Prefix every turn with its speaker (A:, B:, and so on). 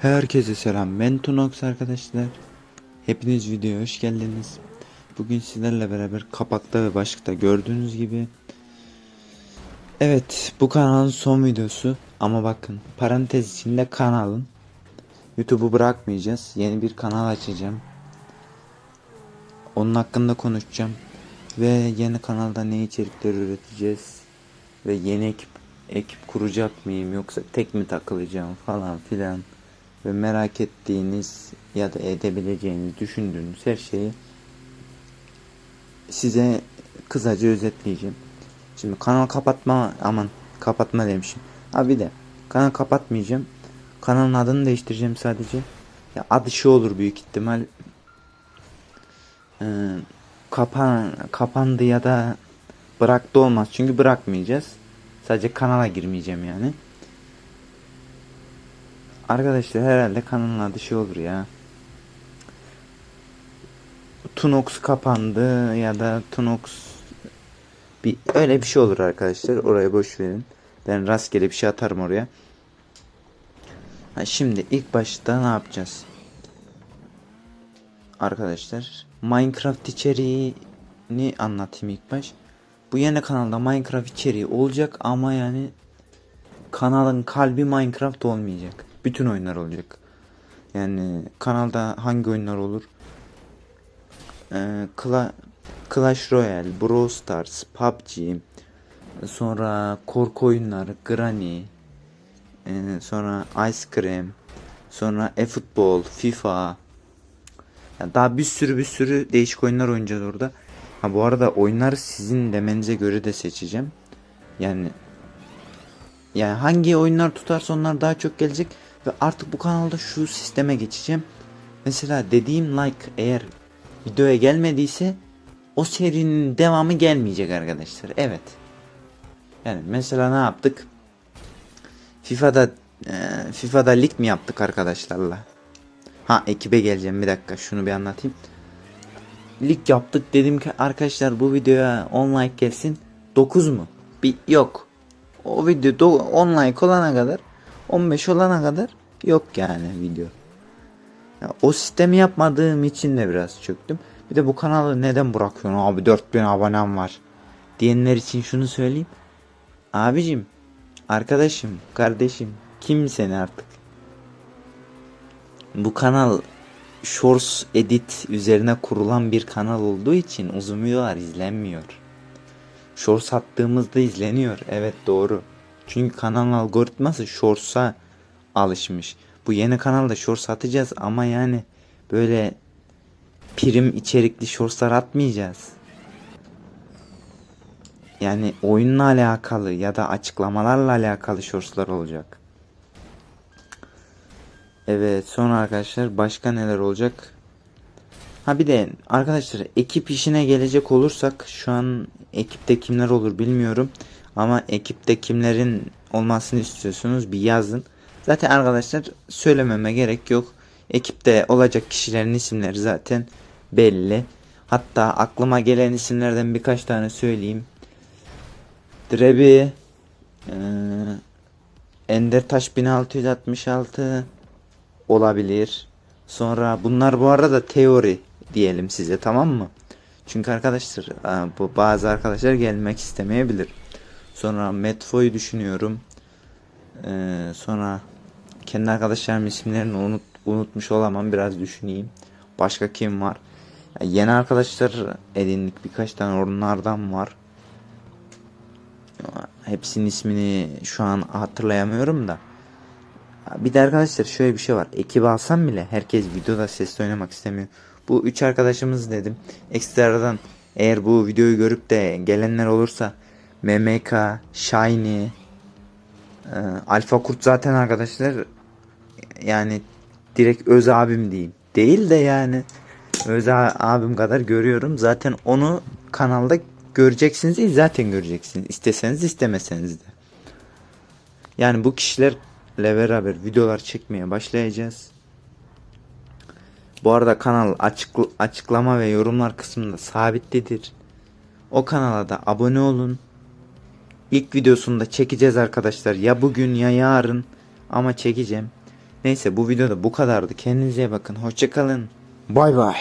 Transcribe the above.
A: Herkese selam. Ben Tunox arkadaşlar. Hepiniz videoya hoş geldiniz. Bugün sizlerle beraber kapakta ve başlıkta gördüğünüz gibi Evet, bu kanalın son videosu ama bakın parantez içinde kanalın YouTube'u bırakmayacağız. Yeni bir kanal açacağım. Onun hakkında konuşacağım. Ve yeni kanalda ne içerikler üreteceğiz ve yeni ekip ekip kuracak mıyım yoksa tek mi takılacağım falan filan ve merak ettiğiniz ya da edebileceğiniz düşündüğünüz her şeyi size kısaca özetleyeceğim. Şimdi kanal kapatma aman kapatma demişim. Ha bir de kanal kapatmayacağım. Kanalın adını değiştireceğim sadece. Ya adı şu olur büyük ihtimal. Ee, kapan kapandı ya da bıraktı olmaz. Çünkü bırakmayacağız. Sadece kanala girmeyeceğim yani. Arkadaşlar herhalde kanalın adı şey olur ya. Tunox kapandı ya da Tunox bir öyle bir şey olur arkadaşlar. Oraya boş verin. Ben rastgele bir şey atarım oraya. Ha, şimdi ilk başta ne yapacağız? Arkadaşlar Minecraft içeriğini anlatayım ilk baş. Bu yeni kanalda Minecraft içeriği olacak ama yani kanalın kalbi Minecraft olmayacak. Bütün oyunlar olacak. Yani kanalda hangi oyunlar olur? Ee, Cla Clash Royale, Brawl Stars, PUBG, sonra korku oyunları, Granny, ee, sonra Ice Cream, sonra e-futbol, FIFA. Yani daha bir sürü bir sürü değişik oyunlar oynayacağız orada. Ha bu arada oyunları sizin demenize göre de seçeceğim. Yani yani hangi oyunlar tutarsa onlar daha çok gelecek ve artık bu kanalda şu sisteme geçeceğim. Mesela dediğim like eğer videoya gelmediyse o serinin devamı gelmeyecek arkadaşlar. Evet. Yani mesela ne yaptık? FIFA'da e, FIFA'da lig mi yaptık arkadaşlarla? Ha ekibe geleceğim bir dakika şunu bir anlatayım. Lig yaptık dedim ki arkadaşlar bu videoya 10 like gelsin. 9 mu? Bir yok. O video 10 like olana kadar 15 olana kadar yok yani video. Ya, o sistemi yapmadığım için de biraz çöktüm. Bir de bu kanalı neden bırakıyorsun abi 4000 abonem var diyenler için şunu söyleyeyim. Abicim, arkadaşım, kardeşim kim seni artık? Bu kanal Shorts Edit üzerine kurulan bir kanal olduğu için uzun videolar izlenmiyor. Shorts attığımızda izleniyor. Evet doğru. Çünkü kanalın algoritması Shorts'a alışmış. Bu yeni kanalda Shorts atacağız ama yani böyle prim içerikli Shorts'lar atmayacağız. Yani oyunla alakalı ya da açıklamalarla alakalı Shorts'lar olacak. Evet sonra arkadaşlar başka neler olacak? Ha bir de arkadaşlar ekip işine gelecek olursak şu an ekipte kimler olur bilmiyorum. Ama ekipte kimlerin olmasını istiyorsunuz bir yazın. Zaten arkadaşlar söylememe gerek yok. Ekipte olacak kişilerin isimleri zaten belli. Hatta aklıma gelen isimlerden birkaç tane söyleyeyim. Drebi, ee, Ender Taş 1666 olabilir. Sonra bunlar bu arada teori diyelim size tamam mı? Çünkü arkadaşlar bu bazı arkadaşlar gelmek istemeyebilir. Sonra Metfo'yu düşünüyorum. Ee, sonra kendi arkadaşlarımın isimlerini unut, unutmuş olamam biraz düşüneyim. Başka kim var? Yani yeni arkadaşlar edindik birkaç tane onlardan var. Hepsinin ismini şu an hatırlayamıyorum da. Bir de arkadaşlar şöyle bir şey var. Ekibi alsam bile herkes videoda sesli oynamak istemiyor. Bu üç arkadaşımız dedim. Ekstradan eğer bu videoyu görüp de gelenler olursa MMK, Shiny, e, Alfa Kurt zaten arkadaşlar yani direkt öz abim diyeyim. Değil de yani öz abim kadar görüyorum. Zaten onu kanalda göreceksiniz değil zaten göreceksiniz. İsteseniz istemeseniz de. Yani bu kişilerle beraber videolar çekmeye başlayacağız. Bu arada kanal açık, açıklama ve yorumlar kısmında sabitlidir. O kanala da abone olun. İlk videosunda çekeceğiz arkadaşlar. Ya bugün ya yarın ama çekeceğim. Neyse bu videoda bu kadardı. Kendinize bakın. Hoşçakalın. Bay bay.